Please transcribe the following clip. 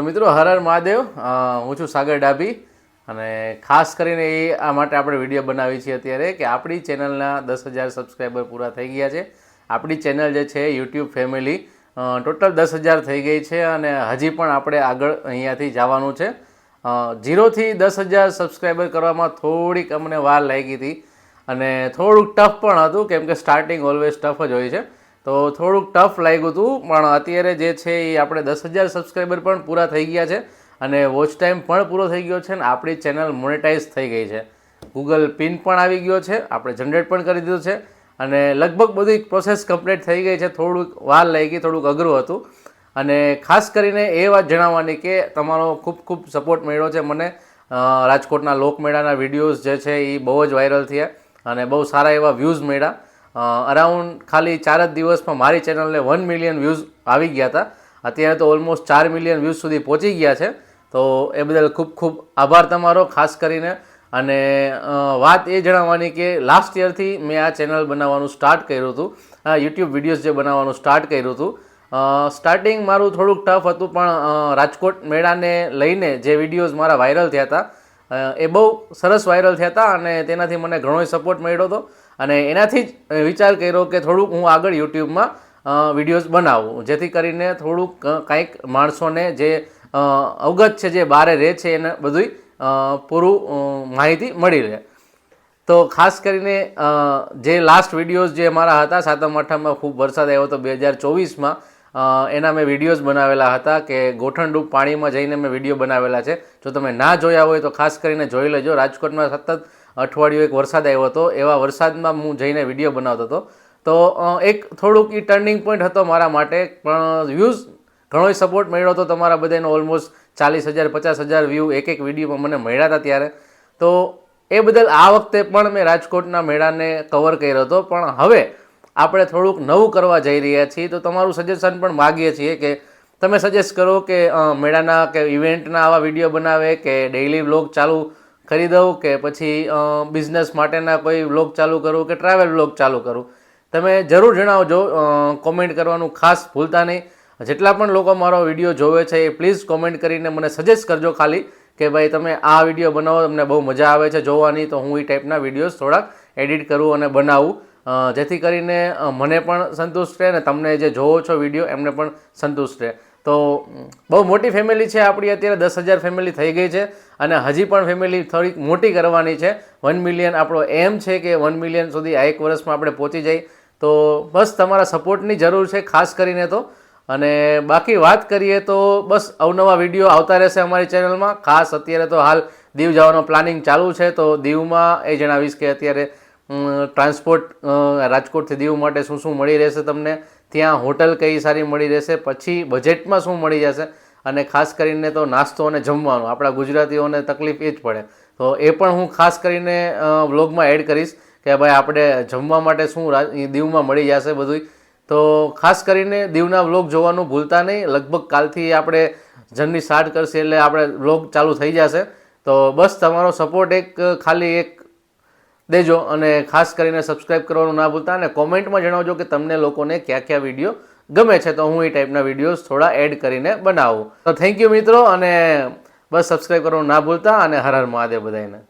તો મિત્રો, હર હર મહાદેવ. હું છું સાગર ડાભી અને ખાસ કરીને એ આ માટે આપણે વીડિયો બનાવી છીએ અત્યારે કે આપણી ચેનલના દસ હજાર સબસ્ક્રાઈબર પૂરા થઈ ગયા છે. આપણી ચેનલ જે છે, યુટ્યુબ ફેમિલી ટોટલ દસ હજાર થઈ ગઈ છે અને હજી પણ આપણે આગળ અહીંયાથી જવાનું છે. ઝીરોથી દસ હજાર સબસ્ક્રાઈબર કરવામાં થોડીક અમને વાર લાગી હતી અને થોડુંક ટફ પણ હતું, કેમ કે સ્ટાર્ટિંગ ઓલવેઝ ટફ જ હોય છે. તો થોડુંક ટફ લાગ્યું હતું પણ અત્યારે જે છે એ આપણે દસ હજાર સબસ્ક્રાઈબર પણ પૂરા થઈ ગયા છે અને વોચ ટાઈમ પણ પૂરો થઈ ગયો છે અને આપણી ચેનલ મોનેટાઈઝ થઈ ગઈ છે. ગૂગલ પિન પણ આવી ગયો છે, આપણે જનરેટ પણ કરી દીધું છે અને લગભગ બધી પ્રોસેસ કમ્પ્લીટ થઈ ગઈ છે, થોડુંક વાર લાગી, થોડુંક અઘરું હતું. અને ખાસ કરીને એ વાત જણાવવાની કે તમારો ખૂબ ખૂબ સપોર્ટ મળ્યો છે મને. રાજકોટના લોકમેળાના વિડીયોઝ જે છે એ બહુ જ વાયરલ થયા અને બહુ સારા એવા વ્યૂઝ મળ્યા. અરાઉન્ડ ખાલી ચાર જ દિવસમાં મારી ચેનલને વન મિલિયન વ્યૂઝ આવી ગયા હતા. અત્યારે તો ઓલમોસ્ટ ચાર મિલિયન વ્યૂઝ સુધી પહોંચી ગયા છે. તો એ બદલ ખૂબ ખૂબ આભાર તમારો, ખાસ કરીને. અને વાત એ જણાવવાની કે લાસ્ટ યરથી મેં આ ચેનલ બનાવવાનું સ્ટાર્ટ કર્યું હતું. આ યુટ્યુબ વિડીયોઝ જે બનાવવાનું સ્ટાર્ટ કર્યું હતું. સ્ટાર્ટિંગ મારું થોડુંક ટફ હતું, પણ રાજકોટ મેળાને લઈને જે વિડીયોઝ મારા વાયરલ થયા હતા એ બહુ સરસ વાયરલ થયા હતા અને તેનાથી મને ઘણો સપોર્ટ મળ્યો હતો. અને એનાથી જ વિચાર કર્યો કે થોડુંક હું આગળ યુટ્યુબમાં વિડીયોઝ બનાવું. જેથી કરીને થોડુંક કાંઈક માણસોને જે અવગત છે, જે બારે રહે છે, એને બધું પૂરું માહિતી મળી રહે. તો ખાસ કરીને જે લાસ્ટ વિડીયોઝ જે મારા હતા સાતમ આઠમમાં ખૂબ વરસાદ આવ્યો હતો બે હજાર ચોવીસમાં એના મેં વિડીયોઝ બનાવેલા હતા કે ગોઠણડૂબ પાણીમાં જઈને મેં વીડિયો બનાવેલા છે. જો તમે ના જોયા હોય તો ખાસ કરીને જોઈ લેજો. રાજકોટમાં સતત અઠવાડિયું એક વરસાદ આવ્યો હતો. એવા વરસાદમાં હું જઈને વીડિયો બનાવતો હતો. તો એક થોડુંક એ ટર્નિંગ પોઈન્ટ હતો મારા માટે. પણ વ્યૂઝ ઘણો સપોર્ટ મળ્યો હતો તમારા બધાનો ઓલમોસ્ટ ચાલીસ હજાર, પચાસ હજાર વ્યૂ એક એક વિડીયોમાં મને મળ્યા હતા ત્યારે. તો એ બદલ આ વખતે પણ મેં રાજકોટના મેળાને કવર કર્યો હતો. પણ હવે આપણે થોડુંક નવું કરવા જઈ રહ્યા છીએ, તો તમારું સજેશન પણ માગીએ છીએ કે તમે સજેસ્ટ કરો કે મેળાના કે ઇવેન્ટના આવા વીડિયો બનાવે કે ડેઇલી વ્લોગ ચાલુ કરી દઉં કે પછી બિઝનેસ માટેના કોઈ વ્લોગ ચાલુ કરું કે ટ્રાવેલ વ્લોગ ચાલુ કરું તમે જરૂર જણાવજો કોમેન્ટ કરવાનું ખાસ ભૂલતા નહીં. જેટલા પણ લોકો મારો વીડિયો જોવે છે એ પ્લીઝ કોમેન્ટ કરીને મને સજેસ્ટ કરજો ખાલી કે ભાઈ તમે આ વીડિયો બનાવો, તમને બહુ મજા આવે છે જોવાની, તો હું એ ટાઈપના વિડીયોઝ થોડાક એડિટ કરું અને બનાવું. જેથી કરીને મને પણ સંતુષ્ટ રહે અને તમને જે જોવો છો વીડિયો, એમને પણ સંતુષ્ટ રહે. તો બહુ મોટી ફેમિલી છે આપણી, અત્યારે દસ હજાર ફેમિલી થઈ ગઈ છે અને હજી પણ ફેમિલી થોડીક મોટી કરવાની છે. વન મિલિયન આપણો એમ છે કે વન મિલિયન સુધી આ એક વર્ષમાં આપણે પહોંચી જઈએ તો, બસ તમારા સપોર્ટની જરૂર છે, ખાસ કરીને તો. અને બાકી વાત કરીએ તો, બસ અવનવા વીડિયો આવતા રહેશે અમારી ચેનલમાં ખાસ અત્યારે તો હાલ દીવ જવાનો પ્લાનિંગ ચાલુ છે, તો દીવમાં એ જણાવીશ કે અત્યારે ટ્રાન્સપોર્ટ રાજકોટથી દીવ માટે શું શું મળી રહેશે તમને? ત્યાં હોટલ કઈ સારી મળી રહેશે? પછી બજેટમાં શું મળી જશે? અને ખાસ કરીને તો નાસ્તો અને જમવાનું. આપણા ગુજરાતીઓને તકલીફ એ જ પડે. તો એ પણ હું ખાસ કરીને વ્લોગમાં એડ કરીશ કે ભાઈ આપણે જમવા માટે શું દીવમાં મળી જશે બધું તો ખાસ કરીને દીવના વ્લોગ જોવાનું ભૂલતા નહીં. લગભગ કાલથી આપણે જર્ની સ્ટાર્ટ કરશે એટલે આપણે વ્લોગ ચાલુ થઈ જશે. તો બસ તમારો સપોર્ટ એક, ખાલી એક દેજો અને ખાસ કરીને સબસ્ક્રાઇબ કરવાનું ના ભૂલતા અને કોમેન્ટમાં જણાવજો કે તમને લોકોને કયા કયા વીડિયો ગમે છે. તો હું એ ટાઈપના વિડીયોઝ થોડા એડ કરીને બનાવું. તો થેન્ક યુ મિત્રો અને બસ સબસ્ક્રાઇબ કરવાનું ના ભૂલતા અને હર હર મહાદેવ બધાને